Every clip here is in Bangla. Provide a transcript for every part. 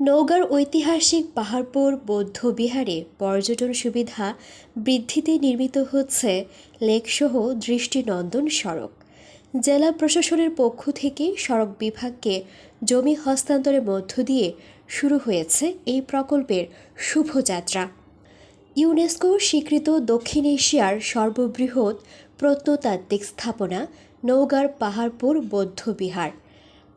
নওগাঁর ঐতিহাসিক পাহাড়পুর বৌদ্ধ বিহারে পর্যটন সুবিধা বৃদ্ধিতে নির্মিত হচ্ছে লেকসহ দৃষ্টিনন্দন সড়ক। জেলা প্রশাসনের পক্ষ থেকে সড়ক বিভাগকে জমি হস্তান্তরের মধ্য দিয়ে শুরু হয়েছে এই প্রকল্পের শুভযাত্রা ইউনেস্কো স্বীকৃত দক্ষিণ এশিয়ার সর্ববৃহৎ প্রত্নতাত্ত্বিক স্থাপনা নওগাঁর পাহাড়পুর বৌদ্ধ বিহার।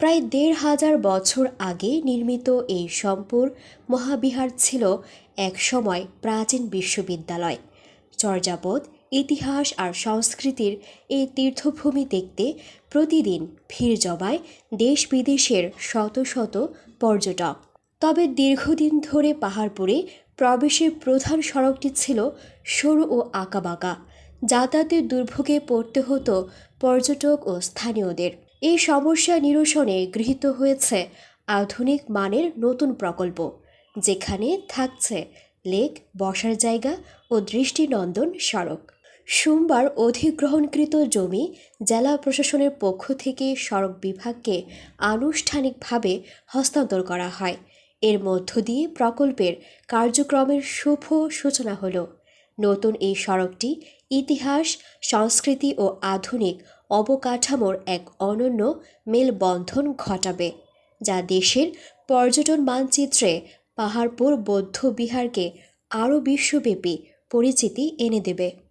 প্রায় দেড় হাজার বছর আগে নির্মিত এই সম্পুর মহাবিহার ছিল এক সময় প্রাচীন বিশ্ববিদ্যালয়। চর্যাপদ, ইতিহাস আর সংস্কৃতির এই তীর্থভূমি দেখতে প্রতিদিন ভিড় জমায় দেশ বিদেশের শত শত পর্যটক। তবে দীর্ঘদিন ধরে পাহাড়পুরে প্রবেশের প্রধান সড়কটি ছিল সরু ও আঁকাবাঁকা। যাতায়াতের দুর্ভোগে পড়তে হতো পর্যটক ও স্থানীয়দের। এই সমস্যা নিরসনে গৃহীত হয়েছে আধুনিক মানের নতুন প্রকল্প, যেখানে থাকছে লেক, বসার জায়গা ও দৃষ্টিনন্দন সড়ক। সোমবার অধিগ্রহণকৃত জমি জেলা প্রশাসনের পক্ষ থেকে সড়ক বিভাগকে আনুষ্ঠানিকভাবে হস্তান্তর করা হয়। এর মধ্য দিয়ে প্রকল্পের কার্যক্রমের শুভ সূচনা হলো। নতুন এই সড়কটি ইতিহাস, সংস্কৃতি ও আধুনিক অবকাঠামোর এক অনন্য মেলবন্ধন ঘটাবে, যা দেশের পর্যটন মানচিত্রে পাহাড়পুর, বৌদ্ধ বিহারকে আরও বিশ্বব্যাপী পরিচিতি এনে দেবে।